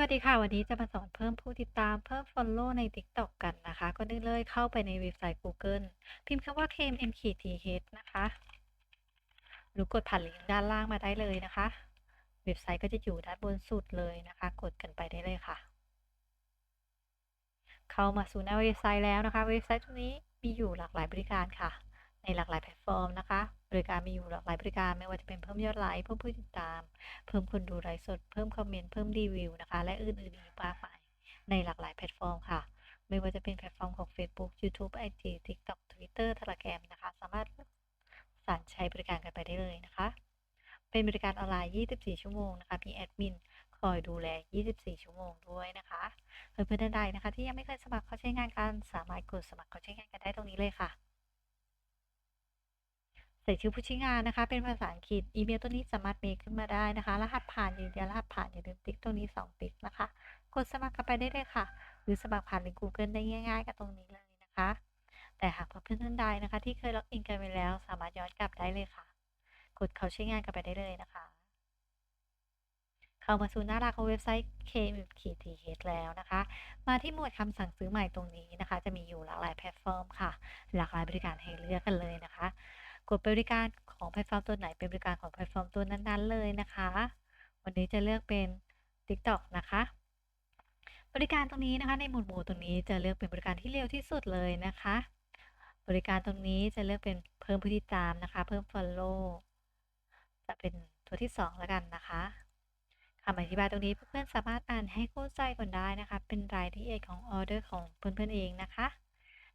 วัสดีค่ะ วันนี้จะมาสอนเพิ่มผู้ติดตามเพิ่ม Follow ใน TikTok กันนะคะก่อนอื่นเลยเข้าไปในเว็บไซต์ Google พิมพ์คำว่า KMM-TH นะคะ หรือกดผ่านลิงก์ด้านล่างมาได้เลยนะคะ เว็บไซต์ก็จะอยู่ด้านบนสุดเลยนะคะ กดกันไปได้เลยค่ะ เข้ามาสู่หน้าเว็บไซต์แล้วนะคะ เว็บไซต์ตรงนี้มีอยู่หลากหลายบริการค่ะ ในหลากหลายแพลตฟอร์มนะคะ บริการมีอยู่หลากหลายบริการไม่ว่าจะเป็นเพิ่มยอดไลค์เพิ่มผู้ติดตาม เพิ่มคนดูไลฟ์สด เพิ่มคอมเมนต์เพิ่มรีวิวนะคะ และอื่นๆอีกมากมายในหลากหลายแพลตฟอร์มค่ะ ไม่ว่าจะเป็นแพลตฟอร์มของ Facebook YouTube IG TikTok Twitter Telegram นะคะ สามารถสารใช้บริการกันไปได้เลยนะคะ เป็นบริการออนไลน์ 24 ชั่วโมงนะคะมีแอดมินคอยดูแล 24 ชั่วโมงด้วยนะคะเพื่อนๆท่านใดนะคะ ที่ยังไม่เคยสมัครเข้าใช้งานกันสามารถกดสมัครเข้าใช้งานกันได้ตรงนี้เลยค่ะ ใส่ชื่อผู้ใช้งานนะคะ เป็นภาษาอังกฤษอีเมลตัวนี้สามารถเมคขึ้นมาได้นะคะ รหัสผ่านยืนยันรหัสผ่านอย่าลืมติ๊กตรงนี้ 2 ติ๊กนะคะ กดสมัครกันไปได้เลยค่ะ หรือสมัครผ่านลิงก์ Google ได้ง่าย ๆ กับตรงนี้เลยนะคะ แต่หากเพื่อนๆท่านใดนะคะ ที่เคยล็อกอินกันไปแล้ว สามารถย้อนกลับได้เลยค่ะ กดเข้าใช้งานกันไปได้เลยนะคะ เข้ามาสู่หน้าหลักของเว็บไซต์ KMTH แล้วนะคะ มาที่หมวดคำสั่งซื้อใหม่ตรงนี้นะคะ จะมีอยู่หลากหลายแพลตฟอร์มค่ะ หลากหลายบริการให้เลือกกันเลยนะคะ กดบริการของแพลตฟอร์มตัวไหนเป็นบริการของแพลตฟอร์มตัวนั้นๆเลยนะคะ วันนี้จะเลือกเป็น TikTok นะคะ บริการตรงนี้นะคะ ในหมวดหมู่ตรงนี้จะเลือกเป็นบริการที่เร็วที่สุดเลยนะคะ บริการตรงนี้จะเลือกเป็นเพิ่มผู้ติดตามนะคะ เพิ่ม Follow จะเป็นตัวที่ 2 แล้วกันนะคะคำอธิบายตรงนี้เพื่อนๆสามารถอ่านให้เข้าใจก่อนได้นะคะ เป็นรายละเอียดของออเดอร์ของเพื่อนๆเองนะคะ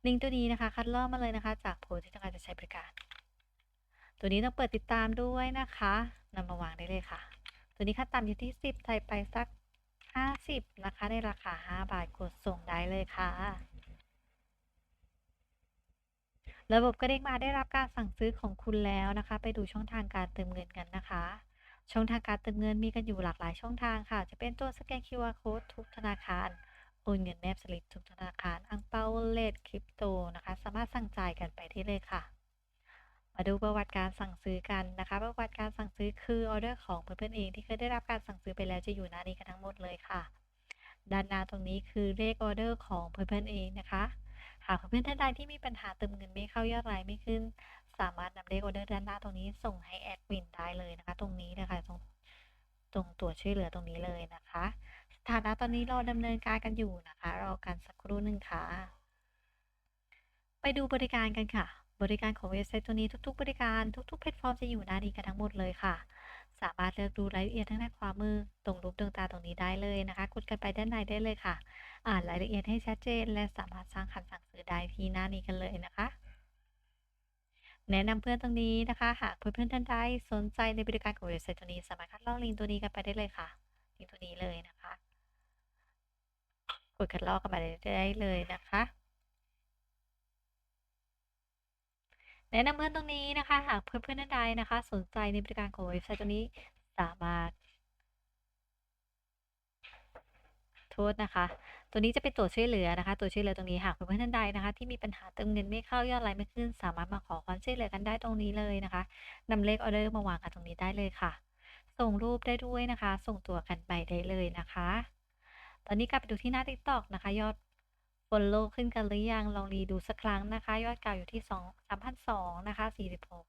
ลิงก์ตัวนี้นะคะ คัดลอกมาเลยนะคะ จากโพสที่ต้องการจะใช้บริการ ตัวนี้ต้องเปิดติดตามด้วยนะคะนำมาวางได้เลยค่ะ ตัวนี้ค่าต่ำอยู่ที่ 10 ไทยไปสัก 50 นะคะ ในราคา 5 บาทกดส่งได้เลยค่ะ ระบบกระเด้งมาได้รับการสั่งซื้อของคุณแล้วนะคะ ไปดูช่องทางการเติมเงินกันนะคะ ช่องทางการเติมเงินมีกันอยู่หลากหลายช่องทางค่ะ จะเป็นตัวสแกน QR Code ทุกธนาคารโอนเงินแนบสลิปทุกธนาคาร อังเปาเลดคริปโตนะคะ สามารถสั่งจ่ายกันไปได้เลยค่ะ มาดูประวัติการสั่งซื้อกันนะคะ ประวัติการสั่งซื้อคือออเดอร์ของเพื่อนๆเองที่เคยได้รับการสั่งซื้อไปแล้วจะอยู่หน้านี้กันทั้งหมดเลยค่ะ ด้านหน้าตรงนี้คือเลขออเดอร์ของเพื่อนๆเองนะคะหากเพื่อนๆท่านใดที่มีปัญหาเติมเงินไม่เข้ายอดไลน์ไม่ขึ้น สามารถนำเลขออเดอร์ด้านหน้าตรงนี้ส่งให้แอดมินได้เลยนะคะ ตรงนี้นะคะตรงตรงตัวช่วยเหลือตรงนี้เลยนะคะสถานะตอนนี้เราดำเนินการกันอยู่นะคะ รอกันสักครู่หนึ่งค่ะ ไปดูบริการกันค่ะ บริการของเว็บไซต์ตัวนี้ทุกๆ บริการทุกๆแพลตฟอร์มจะอยู่หน้านี้กันทั้งหมดเลยค่ะ สามารถเลือกดูรายละเอียดทางด้านขวามือ ตรงรูปดวงตาตรงนี้ได้เลยนะคะกดกันไปด้านในได้เลยค่ะ อ่านรายละเอียดให้ชัดเจน และสามารถสร้างคำสั่งซื้อได้ที่หน้านี้กันเลยนะคะ แนะนำเพื่อนตรงนี้นะคะหากเพื่อนๆท่านใดสนใจในบริการของเว็บไซต์ตัวนี้สามารถคัดลอกลิงก์ตัวนี้กันไปได้เลยค่ะลิงก์ตัวนี้เลยนะคะกดคัดลอกกันไปได้เลยนะคะ แนะนำเพื่อนตรงนี้นะคะ หากเพื่อนๆท่านใดนะคะ สนใจในบริการของเว็บไซต์ตัวนี้สามารถโทษนะคะ ตัวนี้จะเป็นตัวช่วยเหลือนะคะ ตัวช่วยเหลือตรงนี้หากเพื่อนๆท่านใดนะคะ ที่มีปัญหาเติมเงินไม่เข้ายอดไลน์ไม่ขึ้น สามารถมาขอความช่วยเหลือกันได้ตรงนี้เลยนะคะนำเลขออเดอร์มาวางกันตรงนี้ได้เลยค่ะ ส่งรูปได้ด้วยนะคะ ส่งตัวกันไปได้เลยนะคะ ตอนนี้กลับไปดูที่หน้า TikTok นะคะ ยอด Follow ขึ้นกันหรือยัง ลองรีดูสักครั้งนะคะ ยอดเก่าอยู่ที่2 3,200นสองนะคะ46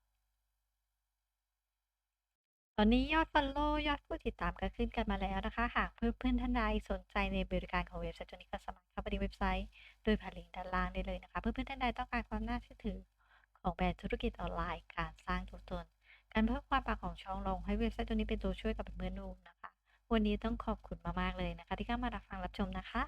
ตอนนี้ยอด Follow ยอดผู้ติดตามก็ขึ้นกันมาแล้วนะคะ หากเพื่อนๆท่านใดสนใจในบริการของเว็บไซต์ตัวนี้ก็สามารเข้าไปที่เว็บไซต์ โดยผ่านลิงก์ด้านล่างได้เลยนะคะ เพื่อนๆท่านใดต้องการความน่าเชื่อถือของแบรนด์ธุรกิจออนไลน์ การสร้างตัวตน การเพิ่มความปังของช่องลงให้เว็บไซต์ตัวนี้เป็นตัวช่วยกับเพื่อนๆดูนะคะ วันนี้ต้องขอบคุณมากๆเลยนะคะ ที่เข้ามารับฟังรับชมนะคะ